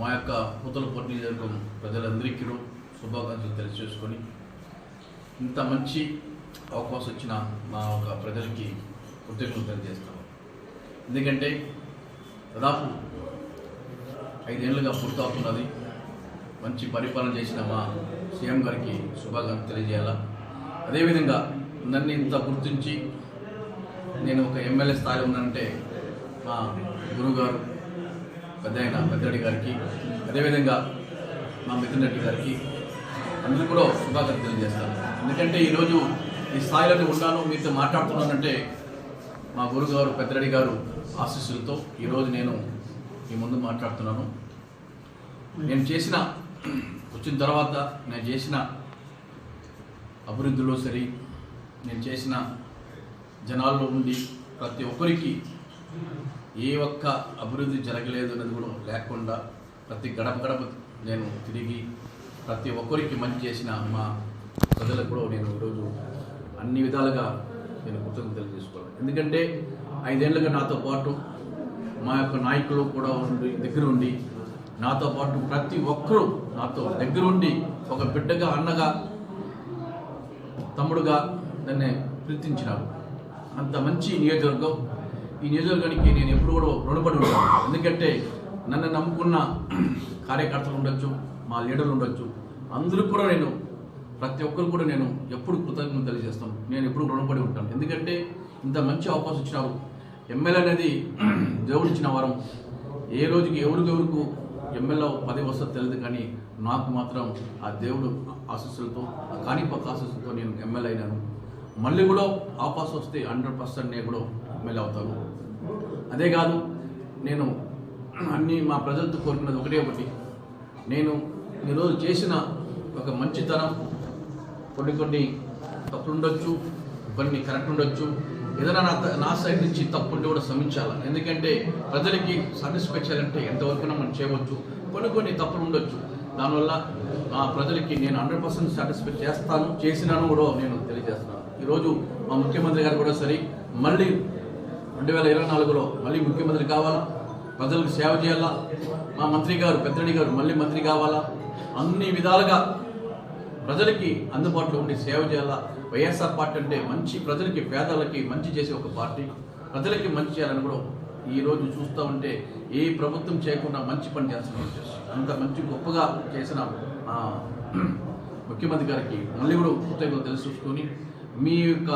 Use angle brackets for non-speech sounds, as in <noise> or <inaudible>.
మా యొక్క కూతులు నియోజకవర్గం ప్రజలందరికీ శుభాకాంక్షలు తెలియజేసుకొని ఇంత మంచి అవకాశం వచ్చిన మా ఒక ప్రజలకి కృతజ్ఞతలు తెలియజేస్తాను ఎందుకంటే దాదాపు ఐదేళ్ళుగా పూర్తవుతున్నది. మంచి పరిపాలన చేసిన మా సీఎం గారికి శుభాకాంక్షలు తెలియజేయాలా? అదేవిధంగా నన్ను ఇంత గుర్తించి నేను ఒక ఎమ్మెల్యే స్థాయిలో ఉన్నానంటే మా గురుగారు పెద్ద ఆయన పెద్దరెడ్డి గారికి అదేవిధంగా మా మిథున్ రెడ్డి గారికి అందరూ కూడా శుభాకాంక్షలు తెలియజేస్తాను. ఎందుకంటే ఈరోజు ఈ స్థాయిలో ఉన్నాను మీతో మాట్లాడుతున్నానంటే మా గురుగారు పెద్దరెడ్డి గారు ఆశీస్సులతో ఈరోజు నేను మీ ముందు మాట్లాడుతున్నాను. నేను చేసిన వచ్చిన తర్వాత నేను చేసిన అభివృద్ధిలో సరి నేను చేసిన జనాల్లో ఉండి ప్రతి ఒక్కరికి ఏ ఒక్క అభివృద్ధి జరగలేదు అనేది కూడా లేకుండా ప్రతి గడప గడప నేను తిరిగి ప్రతి ఒక్కరికి మంచి చేసిన మా ప్రజలకు కూడా నేను ఈరోజు అన్ని విధాలుగా నేను కృతజ్ఞతలు తెలియజేసుకోవాలి. ఎందుకంటే ఐదేళ్ళుగా నాతో పాటు మా యొక్క నాయకులు కూడా ఉండి దగ్గర ఉండి నాతో పాటు ప్రతి ఒక్కరూ నాతో దగ్గరుండి ఒక బిడ్డగా అన్నగా తమ్ముడుగా నన్ను ప్రీతించినారు. అంత మంచి నియోజకవర్గం ఈ నియోజకవర్గానికి నేను ఎప్పుడు కూడా రుణపడి ఉంటాను. ఎందుకంటే నన్ను నమ్ముకున్న కార్యకర్తలు ఉండొచ్చు మా లీడర్లు ఉండొచ్చు. అందరూ కూడా నేను ప్రతి ఒక్కరు కూడా నేను ఎప్పుడు కృతజ్ఞత తెలియజేస్తాను. నేను ఎప్పుడు రుణపడి ఉంటాను. ఎందుకంటే ఇంత మంచి అవకాశం ఇచ్చినారు ఎమ్మెల్యే అనేది <clears throat> దేవుడు ఇచ్చిన వరం. ఏ రోజుకి ఎవరికి ఎవరికి ఎమ్మెల్యే పదవి వస్తుందో తెలియదు కానీ నాకు మాత్రం ఆ దేవుడు ఆశస్సులతో ఆ కాణిపక్క ఆశస్సులతో నేను ఎమ్మెల్యే అయినాను. మళ్ళీ కూడా ఆఫర్స్ వస్తే హండ్రెడ్ పర్సెంట్ నేను కూడా ఎమ్మెల్యే అవుతాను. అదే కాదు నేను అన్ని మా ప్రజలతో కోరుకున్నది ఒకటే ఒకటి. నేను ఈరోజు చేసిన ఒక మంచితనం కొన్ని కొన్ని తప్పులు ఉండొచ్చు కొన్ని కరెక్ట్ ఉండొచ్చు. ఏదైనా నా నా సైడ్ నుంచి తప్పు ఉంటే కూడా శ్రమించాలి? ఎందుకంటే ప్రజలకి సాటిస్ఫై చేయాలంటే ఎంతవరకు మనం చేయవచ్చు. కొన్ని కొన్ని తప్పులు ఉండొచ్చు. దానివల్ల మా ప్రజలకి నేను హండ్రెడ్ పర్సెంట్ సాటిస్ఫై చేస్తాను చేసినాను కూడా నేను తెలియజేస్తున్నాను. ఈరోజు మా ముఖ్యమంత్రి గారు కూడా సరే మళ్ళీ రెండు వేల ఇరవై నాలుగులో మళ్ళీ ముఖ్యమంత్రి కావాలా? ప్రజలకు సేవ చేయాలా? మా మంత్రి గారు పెద్దరెడ్డి గారు మళ్ళీ మంత్రి కావాలా? అన్ని విధాలుగా ప్రజలకి అందుబాటులో ఉండి సేవ చేయాలా? వైఎస్ఆర్ పార్టీ అంటే మంచి ప్రజలకి పేదలకి మంచి చేసే ఒక పార్టీ. ప్రజలకి మంచి చేయాలని కూడా ఈరోజు చూస్తూ ఉంటే ఏ ప్రభుత్వం చేయకుండా మంచి పని చేస్తాం అంత మంచి గొప్పగా చేసిన ముఖ్యమంత్రి గారికి మళ్ళీ కూడా కృతజ్ఞత తెలుసుకొని మీ యొక్క